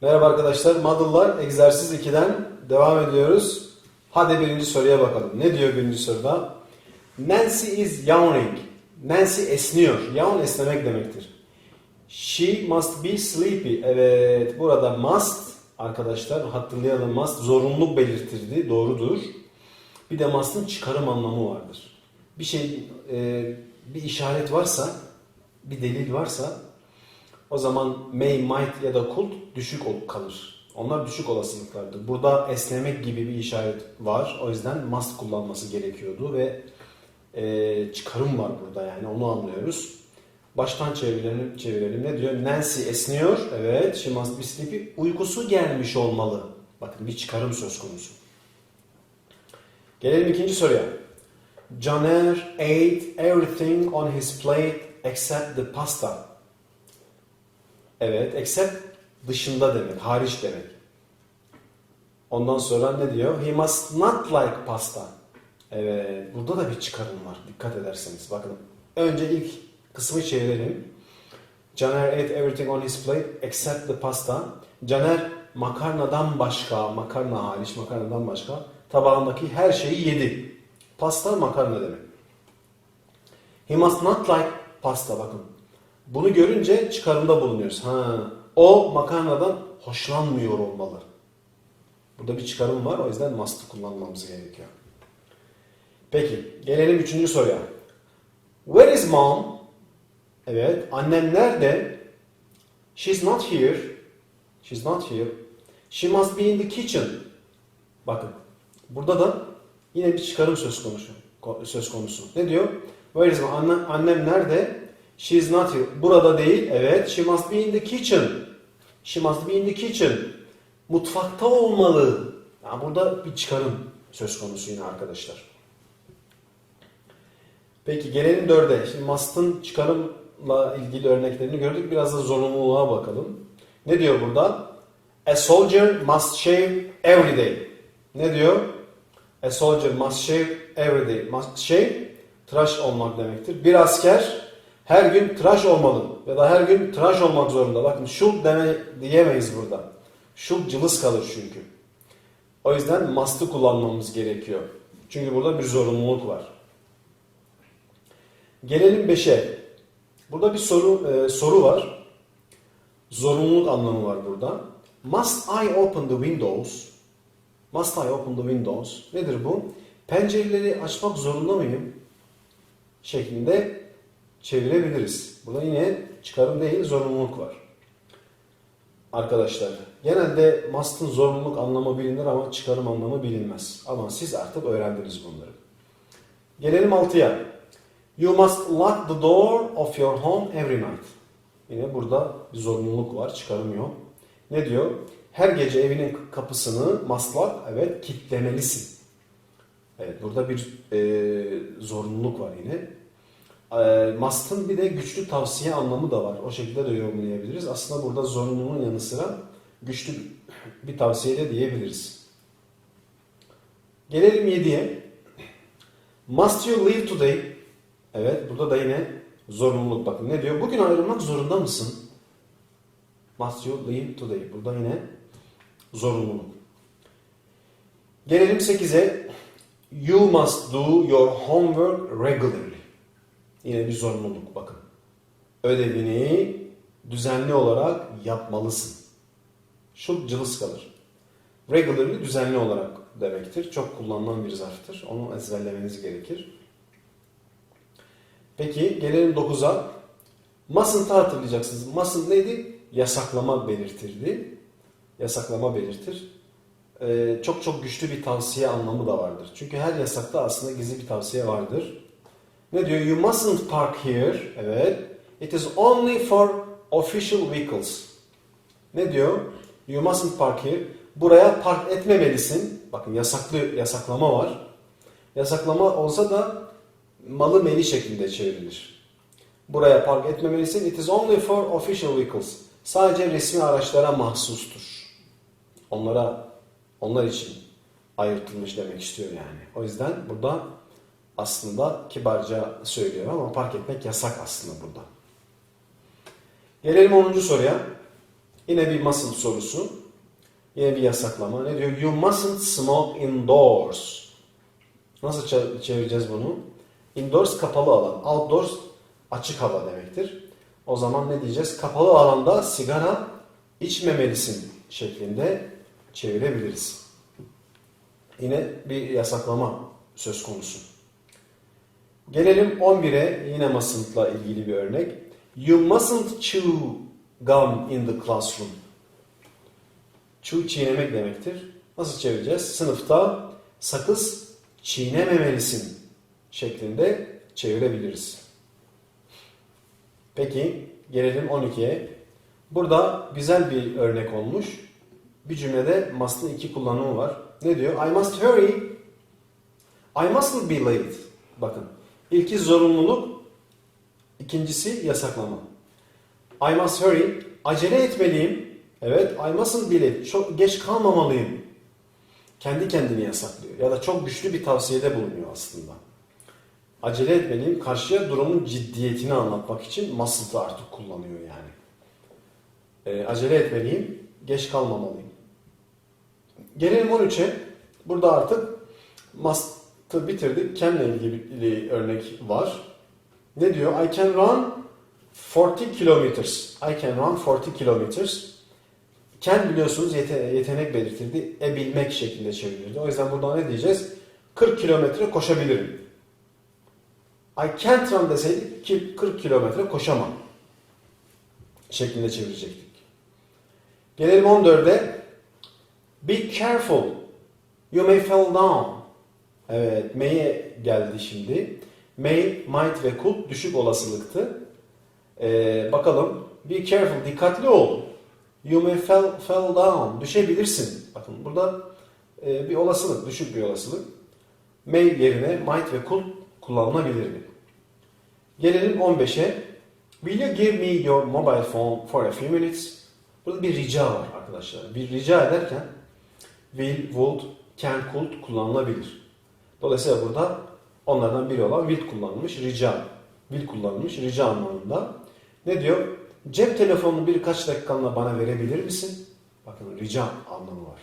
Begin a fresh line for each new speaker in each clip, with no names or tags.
Merhaba arkadaşlar, Modul'lar egzersiz 2'den devam ediyoruz. Hadi birinci soruya bakalım. Ne diyor birinci soruda? Nancy is yawning. Nancy esniyor. Yawn esnemek demektir. She must be sleepy. Evet, burada must arkadaşlar hatırlayalım must zorunluluk belirtirdi. Doğrudur. Bir de must'ın çıkarım anlamı vardır. Bir şey, e, bir işaret varsa, bir delil varsa o zaman may, might ya da could düşük kalır. Onlar düşük olasılıklardır. Burada esnemek gibi bir işaret var. O yüzden must kullanması gerekiyordu ve e, çıkarım var burada yani onu anlıyoruz. Baştan çevirelim, çevirelim. Ne diyor? Nancy esniyor. Evet. She must be sleepy. Uykusu gelmiş olmalı. Bakın bir çıkarım söz konusu. Gelelim ikinci soruya. Joner ate everything on his plate except the pasta. Evet, except dışında demek, hariç demek. Ondan sonra ne diyor? He must not like pasta. Evet, burada da bir çıkarım var. Dikkat ederseniz. Bakın, önce ilk kısmı çevirelim. Caner ate everything on his plate except the pasta. Caner makarnadan başka, makarna hariç makarnadan başka tabağındaki her şeyi yedi. Pasta makarna demek. He must not like pasta bakın. Bunu görünce çıkarımda bulunuyoruz. Ha, o makarnadan hoşlanmıyor olmalı. Burada bir çıkarım var o yüzden must'ı kullanmamız gerekiyor. Peki gelelim üçüncü soruya. Where is mom? Evet annem nerede? She's not here. She's not here. She must be in the kitchen. Bakın burada da yine bir çıkarım söz konusu. ko- Söz konusu. Ne diyor? Where is mom? Annem, annem nerede? She not here. Burada değil. Evet. She must be in the kitchen. She must be in the kitchen. Mutfakta olmalı. Yani burada bir çıkarım söz konusu yine arkadaşlar. Peki gelelim dörde. Şimdi must'ın çıkarımla ilgili örneklerini gördük. Biraz da zorunluluğa bakalım. Ne diyor burada? A soldier must shave every day. Ne diyor? A soldier must shave every day. Must shave, tıraş olmak demektir. Bir asker her gün tıraş olmalı ya da her gün tıraş olmak zorunda. Bakın should deme, diyemeyiz burada. Should cılız kalır çünkü. O yüzden must'ı kullanmamız gerekiyor. Çünkü burada bir zorunluluk var. Gelelim 5'e. Burada bir soru e, soru var. Zorunluluk anlamı var burada. Must I open the windows? Must I open the windows? Nedir bu? Pencereleri açmak zorunda mıyım? Şeklinde çevirebiliriz. Burada yine çıkarım değil, zorunluluk var. Arkadaşlar, genelde must'ın zorunluluk anlamı bilinir ama çıkarım anlamı bilinmez. Ama siz artık öğrendiniz bunları. Gelelim 6'ya. You must lock the door of your home every night. Yine burada bir zorunluluk var, çıkarım yok. Ne diyor? Her gece evinin kapısını must lock, evet kilitlemelisin. Evet, burada bir e, zorunluluk var yine. E, must'ın bir de güçlü tavsiye anlamı da var. O şekilde de yorumlayabiliriz. Aslında burada zorunluluğun yanı sıra güçlü bir tavsiye de diyebiliriz. Gelelim 7'ye. Must you leave today? Evet, burada da yine zorunluluk. Bakın ne diyor? Bugün ayrılmak zorunda mısın? Must you leave today? Burada yine zorunluluk. Gelelim 8'e. You must do your homework regularly. Yine bir zorunluluk bakın. Ödevini düzenli olarak yapmalısın. Şu cılız kalır. Regularly düzenli olarak demektir. Çok kullanılan bir zarftır. Onu ezberlemeniz gerekir. Peki gelelim 9'a. Mustn't'ı hatırlayacaksınız. Mustn't neydi? Yasaklama belirtirdi. Yasaklama belirtir. Ee, çok çok güçlü bir tavsiye anlamı da vardır. Çünkü her yasakta aslında gizli bir tavsiye vardır. Ne diyor? You mustn't park here. Evet. It is only for official vehicles. Ne diyor? You mustn't park here. Buraya park etmemelisin. Bakın yasaklı yasaklama var. Yasaklama olsa da malı meli şeklinde çevrilir. Buraya park etmemelisin. It is only for official vehicles. Sadece resmi araçlara mahsustur. Onlara onlar için ayırtılmış demek istiyor yani. O yüzden burada aslında kibarca söylüyor ama park etmek yasak aslında burada. Gelelim 10. soruya. Yine bir mustn't sorusu. Yine bir yasaklama. Ne diyor? You mustn't smoke indoors. Nasıl çe- çevireceğiz bunu? Indoors kapalı alan. Outdoors açık hava demektir. O zaman ne diyeceğiz? Kapalı alanda sigara içmemelisin şeklinde çevirebiliriz. Yine bir yasaklama söz konusu. Gelelim 11'e yine mustn'tla ilgili bir örnek. You mustn't chew gum in the classroom. Chew çiğnemek demektir. Nasıl çevireceğiz? Sınıfta sakız çiğnememelisin şeklinde çevirebiliriz. Peki gelelim 12'ye. Burada güzel bir örnek olmuş. Bir cümlede must'ın iki kullanımı var. Ne diyor? I must hurry. I mustn't be late. Bakın. İlki zorunluluk, ikincisi yasaklama. I must hurry. Acele etmeliyim. Evet. I mustn't be late. Çok geç kalmamalıyım. Kendi kendini yasaklıyor. Ya da çok güçlü bir tavsiyede bulunuyor aslında. Acele etmeliyim. Karşıya durumun ciddiyetini anlatmak için must'ı artık kullanıyor yani. Ee, acele etmeliyim. Geç kalmamalıyım. Gelelim 13'e. Burada artık must'ı bitirdik. Can'le ilgili örnek var. Ne diyor? I can run 40 kilometers. I can run 40 kilometers. Can biliyorsunuz yete- yetenek belirtildi. E bilmek şeklinde çevrildi. O yüzden burada ne diyeceğiz? 40 kilometre koşabilirim. I can't run deseydik ki 40 kilometre koşamam. Şeklinde çevirecektik. Gelelim 14'e. Be careful. You may fall down. Evet, may'e geldi şimdi. May, might ve could düşük olasılıktı. Ee, bakalım. Be careful, dikkatli ol. You may fall, fall down. Düşebilirsin. Bakın burada e, bir olasılık, düşük bir olasılık. May yerine might ve could kullanılabilirdi. Gelelim 15'e. Will you give me your mobile phone for a few minutes? Burada bir rica var arkadaşlar. Bir rica ederken will, would, can, could kullanılabilir. Dolayısıyla burada onlardan biri olan will kullanılmış, rica. Will kullanılmış, rica anlamında. Ne diyor? Cep telefonunu birkaç dakikanla bana verebilir misin? Bakın rica anlamı var.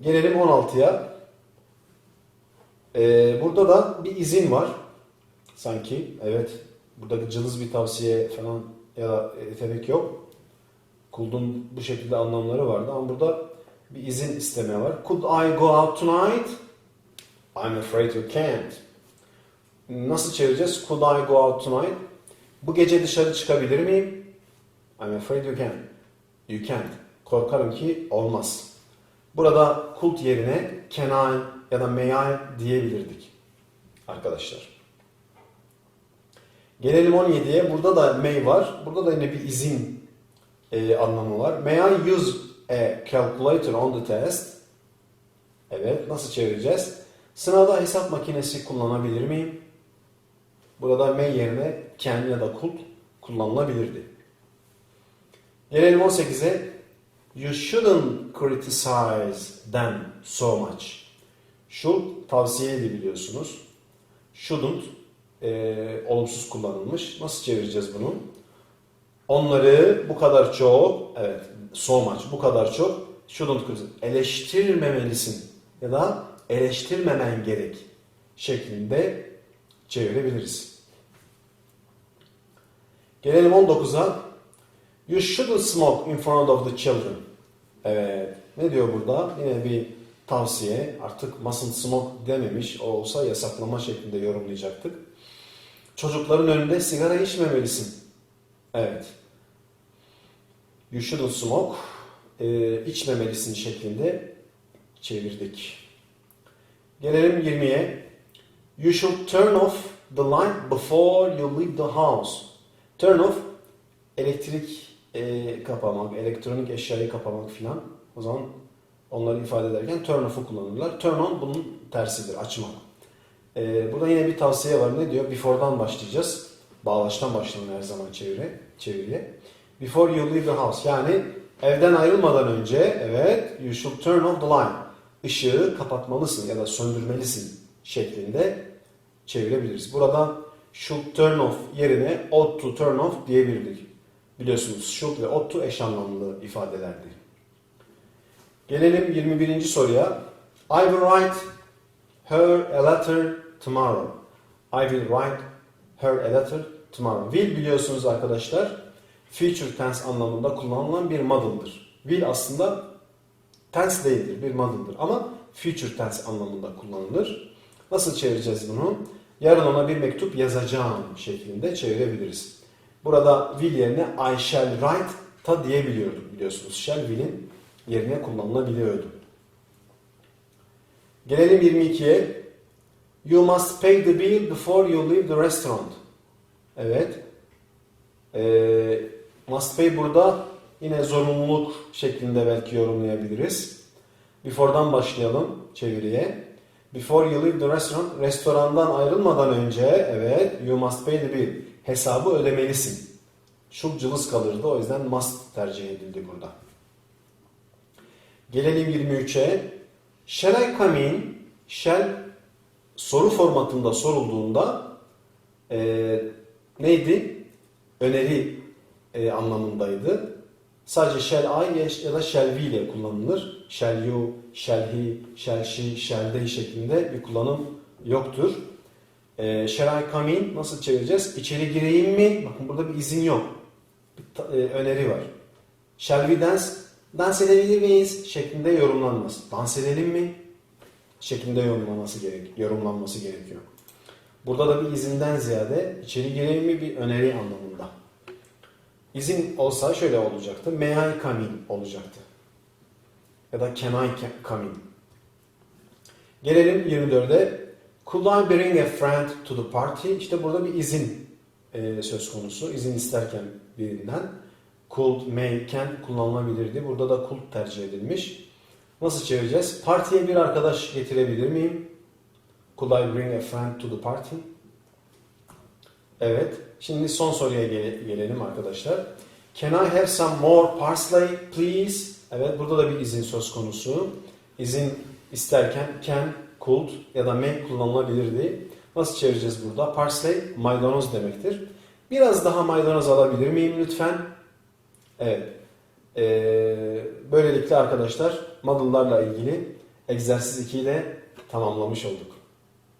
Gelelim 16'ya. Ee, burada da bir izin var. Sanki evet burada cılız bir tavsiye falan ya da yetenek yok. Kuldun bu şekilde anlamları vardı ama burada bir izin isteme var. Could I go out tonight? I'm afraid you can't. Nasıl çevireceğiz? Could I go out tonight? Bu gece dışarı çıkabilir miyim? I'm afraid you can't. You can't. Korkarım ki olmaz. Burada could yerine can I ya da may I diyebilirdik. Arkadaşlar. Gelelim 17'ye. Burada da may var. Burada da yine bir izin e, anlamı var. May I use a calculator on the test? Evet. Nasıl çevireceğiz? Sınavda hesap makinesi kullanabilir miyim? Burada may yerine can ya da could kullanılabilirdi. Gelelim 18'e. You shouldn't criticize them so much. Should tavsiyeydi biliyorsunuz. Shouldn't e, olumsuz kullanılmış. Nasıl çevireceğiz bunu? Onları bu kadar çok, evet so much, bu kadar çok shouldn't criticize, eleştirmemelisin ya da eleştirmemen gerek şeklinde çevirebiliriz. Gelelim 19'a. You shouldn't smoke in front of the children. Evet. Ne diyor burada? Yine bir tavsiye. Artık mustn't smoke dememiş. O olsa yasaklama şeklinde yorumlayacaktık. Çocukların önünde sigara içmemelisin. Evet. You shouldn't smoke. E, içmemelisin şeklinde çevirdik. Gelelim 20'ye. You should turn off the light before you leave the house. Turn off elektrik e, kapamak, elektronik eşyayı kapamak filan. O zaman onları ifade ederken turn off'u kullanırlar. Turn on bunun tersidir, açmak. E, burada yine bir tavsiye var. Ne diyor? Before'dan başlayacağız. Bağlaçtan başlanır her zaman çeviri, çeviriye. Before you leave the house. Yani evden ayrılmadan önce evet you should turn off the light. Işığı kapatmalısın ya da söndürmelisin şeklinde çevirebiliriz. Burada should turn off yerine ought to turn off diyebilirdik. Biliyorsunuz should ve ought to eş anlamlı ifadelerdir. Gelelim 21. soruya. I will write her a letter tomorrow. I will write her a letter tomorrow. Will biliyorsunuz arkadaşlar future tense anlamında kullanılan bir model'dır. Will aslında tense değildir, bir model'dır ama future tense anlamında kullanılır. Nasıl çevireceğiz bunu? Yarın ona bir mektup yazacağım şeklinde çevirebiliriz. Burada will yerine I shall write ta diyebiliyorduk biliyorsunuz. Shall will'in yerine kullanılabiliyordu. Gelelim 22'ye. You must pay the bill before you leave the restaurant. Evet. Ee, must pay burada yine zorunluluk şeklinde belki yorumlayabiliriz. Before'dan başlayalım çeviriye. Before you leave the restaurant, restorandan ayrılmadan önce evet you must pay bill. Hesabı ödemelisin. Çok cılız kalırdı o yüzden must tercih edildi burada. Gelelim 23'e. Shall I come in? Shall soru formatında sorulduğunda e, neydi? Öneri e, anlamındaydı. Sadece I ya da we ile kullanılır. Shall she, shall they şeklinde bir kullanım yoktur. E, shall I come in nasıl çevireceğiz? İçeri gireyim mi? Bakın burada bir izin yok. Bir e, öneri var. Shall we dance? Dans edebilir miyiz? şeklinde yorumlanmaz. Dans edelim mi? şeklinde yorumlanması gerek, yorumlanması gerekiyor. Burada da bir izinden ziyade içeri gireyim mi bir öneri anlamında. İzin olsa şöyle olacaktı. May I come in olacaktı. Ya da can I come in. Gelelim 24'e. Could I bring a friend to the party? İşte burada bir izin e, söz konusu. İzin isterken birinden. Could, may, can kullanılabilirdi. Burada da could tercih edilmiş. Nasıl çevireceğiz? Partiye bir arkadaş getirebilir miyim? Could I bring a friend to the party? Evet. Şimdi son soruya gele- gelelim arkadaşlar. Can I have some more parsley please? Evet burada da bir izin söz konusu. İzin isterken can, could ya da may kullanılabilirdi. Nasıl çevireceğiz burada? Parsley maydanoz demektir. Biraz daha maydanoz alabilir miyim lütfen? Evet. Ee, böylelikle arkadaşlar model'larla ilgili egzersiz 2'yi de tamamlamış olduk.